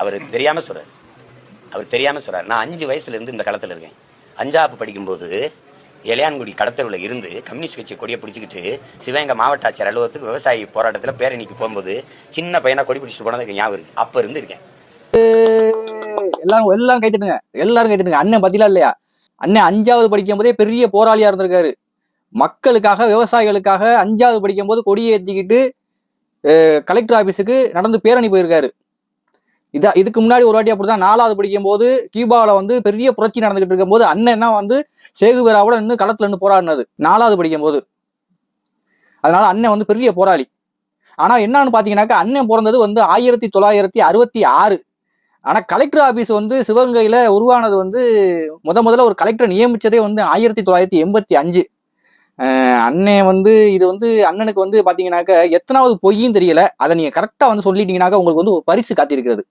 அவர் தெரியாம சொல்றாரு. அவர் தெரியாம சொல்றாரு. நான் அஞ்சு வயசுல இருந்து இந்த களத்தில் இருக்கேன். அஞ்சாப்பு படிக்கும்போது இளையான்குடி கடத்தருவில் இருந்து கம்யூனிஸ்ட் கட்சி கொடியை பிடிச்சிக்கிட்டு சிவகங்கை மாவட்ட ஆட்சியர் அலுவலகத்துக்கு விவசாயி போராட்டத்தில் பேரணிக்கு போகும்போது சின்ன பையனா கொடி பிடிச்சிட்டு போனதுக்கு ஞாபகம் இருக்கு. அப்போ இருந்து இருக்கேன். எல்லாரும் எல்லாரும் கைத்துட்டுங்க. எல்லாரும் கைத்துட்டுங்க. அண்ணன் பத்திலாம் இல்லையா? அண்ணன் அஞ்சாவது படிக்கும் போதே பெரிய போராளியா இருந்திருக்காரு. மக்களுக்காக விவசாயிகளுக்காக அஞ்சாவது படிக்கும் போது கொடியை ஏற்றிக்கிட்டு கலெக்டர் ஆபீஸுக்கு நடந்து பேரணி போயிருக்காரு. இதா இதுக்கு முன்னாடி ஒரு வாட்டி அப்படிதான் நாலாவது படிக்கும் போது கியூபாவில் வந்து பெரிய புரட்சி நடந்துகிட்டு இருக்கும்போது அண்ணன் தான் வந்து சேகுவேராவோட நின்று களத்துல நின்று போராடினது நாலாவது படிக்கும் போது அதனால அண்ணன் வந்து பெரிய போராளி. ஆனா என்னன்னு பாத்தீங்கன்னாக்கா அண்ணன் பிறந்தது வந்து ஆயிரத்தி தொள்ளாயிரத்தி அறுபத்தி ஆறு. ஆனா கலெக்டர் ஆபீஸ் வந்து சிவகங்கையில உருவானது வந்து முத முதல்ல ஒரு கலெக்டர் நியமிச்சதே வந்து ஆயிரத்தி தொள்ளாயிரத்தி எண்பத்தி அஞ்சு. அண்ணன் வந்து இது வந்து அண்ணனுக்கு வந்து பாத்தீங்கன்னாக்க எத்தனாவது பொய்யும் தெரியல. அதை நீங்க கரெக்டா வந்து சொல்லிட்டீங்கன்னாக்க உங்களுக்கு வந்து ஒரு பரிசு காத்திருக்கிறது.